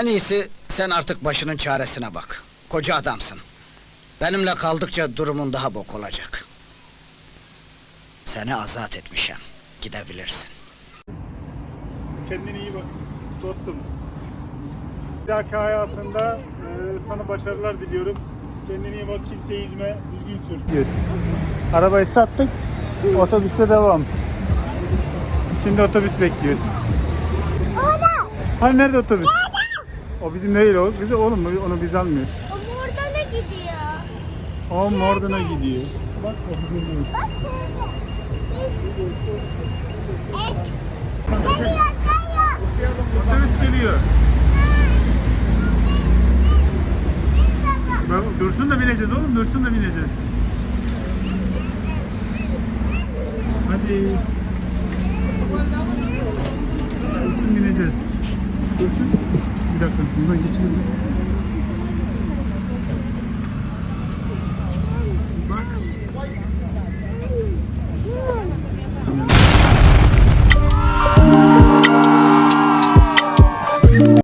En iyisi sen artık başının çaresine bak. Koca adamsın. Benimle kaldıkça durumun daha bok olacak. Seni azat etmişim. Gidebilirsin. Kendine iyi bak dostum. Bir dahaki hayatında e, sana başarılar diliyorum. Kendine iyi bak, kimseyi üzme, düzgün sür. Diyorsun. Arabayı sattık, otobüste devam. Şimdi otobüs bekliyoruz. Hani nerede otobüs? O bizim değil o. Bizi oğlum onu biz almıyoruz. O burada ne gidiyor? O Mordun'a gidiyor. Bak o bizim değil. Bak orada. X. Geliyor geliyor. Otobüs geliyor. Dursun da bineceğiz oğlum, Dursun da bineceğiz. Hadi. Dursun bineceğiz. Dursun. Bir dakika, buradan geçelim.